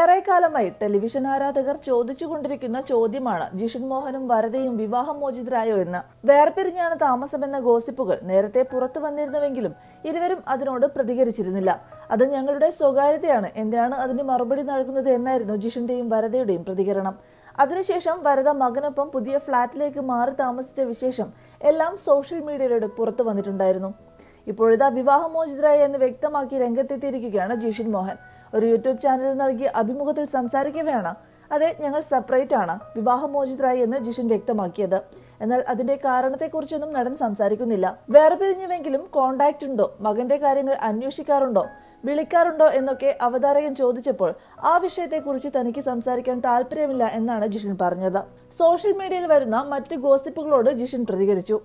ഏറെക്കാലമായി ടെലിവിഷൻ ആരാധകർ ചോദിച്ചുകൊണ്ടിരിക്കുന്ന ചോദ്യമാണ് ജിഷൻ മോഹനും വരദയും വിവാഹമോചിതരായോ എന്ന്. വേർപിരിഞ്ഞാണ് താമസമെന്ന ഗോസിപ്പുകൾ നേരത്തെ പുറത്തു വന്നിരുന്നുവെങ്കിലും ഇരുവരും അതിനോട് പ്രതികരിച്ചിരുന്നില്ല. അത് ഞങ്ങളുടെ സ്വകാര്യതയാണ്. എന്തിനാണ് അതിന് മറുപടി നൽകുന്നത് എന്നായിരുന്നു ജിഷന്റെയും വരദയുടെയും പ്രതികരണം. അതിനുശേഷം വരദ മകനൊപ്പം പുതിയ ഫ്ളാറ്റിലേക്ക് മാറി താമസിച്ച വിശേഷം എല്ലാം സോഷ്യൽ മീഡിയയിലൂടെ പുറത്തു വന്നിട്ടുണ്ടായിരുന്നു. ഇപ്പോഴിതാ വിവാഹമോചിതരായി എന്ന് വ്യക്തമാക്കി രംഗത്തെത്തിയിരിക്കുകയാണ് ജിഷിൻ മോഹൻ. ഒരു യൂട്യൂബ് ചാനലിൽ നൽകിയ അഭിമുഖത്തിൽ സംസാരിക്കവെയാണ്. അതെ ഞങ്ങൾ സെപ്പറേറ്റ് ആണ്. വിവാഹമോചിതരായി എന്ന് ജിഷിൻ വ്യക്തമാക്കിയത്. എന്നാൽ അതിന്റെ കാരണത്തെക്കുറിച്ചൊന്നും നടൻ സംസാരിക്കുന്നില്ല. വേറെ പിരിഞ്ഞുവെങ്കിലും കോണ്ടാക്ട് ഉണ്ടോ? മകന്റെ കാര്യങ്ങൾ അന്വേഷിക്കാറുണ്ടോ? വിളിക്കാറുണ്ടോ? എന്നൊക്കെ അവതാരകൻ ചോദിച്ചപ്പോൾ ആ വിഷയത്തെക്കുറിച്ച് തനിക്ക് സംസാരിക്കാൻ താല്പര്യമില്ല എന്നാണ് ജിഷിൻ പറഞ്ഞത്. സോഷ്യൽ മീഡിയയിൽ വരുന്ന മറ്റു ഗോസിപ്പുകളോട് ജിഷിൻ പ്രതികരിച്ചു.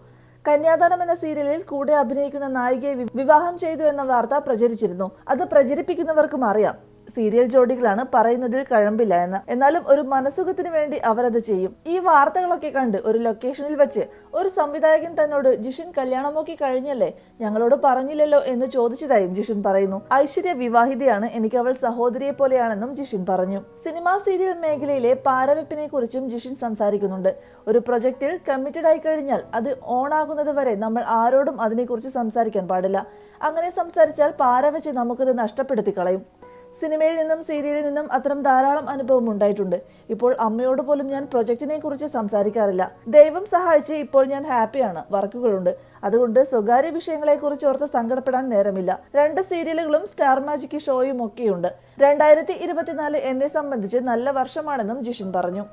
കന്യാദാനം എന്ന സീരിയലിൽ കൂടെ അഭിനയിക്കുന്ന നായികയെ വിവാഹം ചെയ്തു എന്ന വാർത്ത പ്രചരിച്ചിരുന്നു. അത് പ്രചരിപ്പിക്കുന്നവർക്കും അറിയാം. സീരിയൽ ജോഡികളാണ് പറയുന്നതിൽ കഴമ്പില്ല എന്ന്. എന്നാലും ഒരു മനസുഖത്തിന് വേണ്ടി അവരത് ചെയ്യും. ഈ വാർത്തകളൊക്കെ കണ്ട് ഒരു ലൊക്കേഷനിൽ വെച്ച് ഒരു സംവിധായകൻ തന്നോട് ജിഷിൻ കല്യാണമൊക്കെ കഴിഞ്ഞല്ലേ? ഞങ്ങളോട് പറഞ്ഞില്ലല്ലോ എന്ന് ചോദിച്ചതായും ജിഷിൻ പറയുന്നു. ഐശ്വര്യ വിവാഹിതയാണ്. എനിക്ക് അവൾ സഹോദരിയെ പോലെയാണെന്നും ജിഷിൻ പറഞ്ഞു. സിനിമാ സീരിയൽ മേഖലയിലെ പാരവെപ്പിനെ കുറിച്ചും ജിഷിൻ സംസാരിക്കുന്നുണ്ട്. ഒരു പ്രൊജക്റ്റിൽ കമ്മിറ്റഡ് ആയി കഴിഞ്ഞാൽ അത് ഓൺ ആകുന്നത് വരെ നമ്മൾ ആരോടും അതിനെക്കുറിച്ച് സംസാരിക്കാൻ പാടില്ല. അങ്ങനെ സംസാരിച്ചാൽ പാരവെച്ച് നമുക്കത് നഷ്ടപ്പെടുത്തി കളയും സിനിമയിൽ നിന്നും സീരിയലിൽ നിന്നും അത്തരം ധാരാളം അനുഭവം ഉണ്ടായിട്ടുണ്ട്. ഇപ്പോൾ അമ്മയോട് പോലും ഞാൻ പ്രൊജക്റ്റിനെ കുറിച്ച് സംസാരിക്കാറില്ല. ദൈവം സഹായിച്ച് ഇപ്പോൾ ഞാൻ ഹാപ്പിയാണ് വർക്കുകളുണ്ട്. അതുകൊണ്ട് സ്വകാര്യ വിഷയങ്ങളെ കുറിച്ച് ഓർത്ത് സങ്കടപ്പെടാൻ നേരമില്ല. രണ്ട് സീരിയലുകളും സ്റ്റാർ മാജിക് ഷോയും ഒക്കെയുണ്ട്. രണ്ടായിരത്തി ഇരുപത്തിനാല് എന്നെ സംബന്ധിച്ച് നല്ല വർഷമാണെന്നും ജിഷിൻ പറഞ്ഞു.